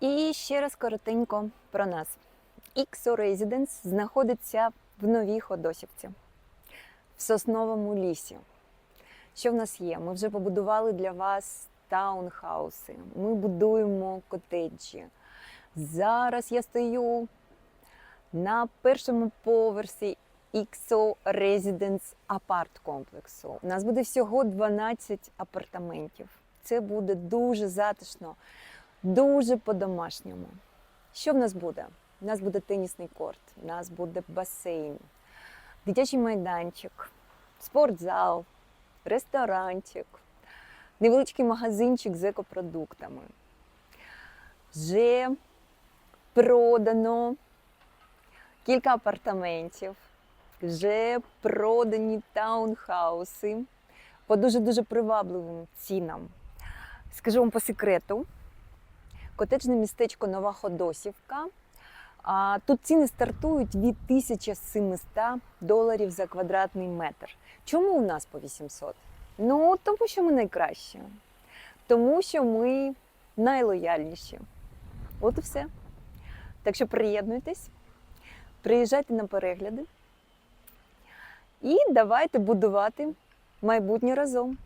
І ще раз коротенько про нас. XO Residence знаходиться в Новій Ходосівці, в сосновому лісі. Що в нас є? Ми вже побудували для вас таунхауси, ми будуємо котеджі. Зараз я стою на першому поверсі XO Residence апарт комплексу. У нас буде всього 12 апартаментів. Це буде дуже затишно, дуже по-домашньому. Що в нас буде? У нас буде тенісний корт, у нас буде басейн, дитячий майданчик, спортзал, ресторанчик, невеличкий магазинчик з екопродуктами. Вже продано кілька апартаментів, вже продані таунхауси по дуже-дуже привабливим цінам. Скажу вам по секрету, котеджне містечко Нова Ходосівка. Тут ціни стартують від 1700 доларів за квадратний метр. Чому у нас по 800? Ну, тому що ми найкращі. Тому що ми найлояльніші. От і все. Так що приєднуйтесь, приїжджайте на перегляди і давайте будувати майбутнє разом.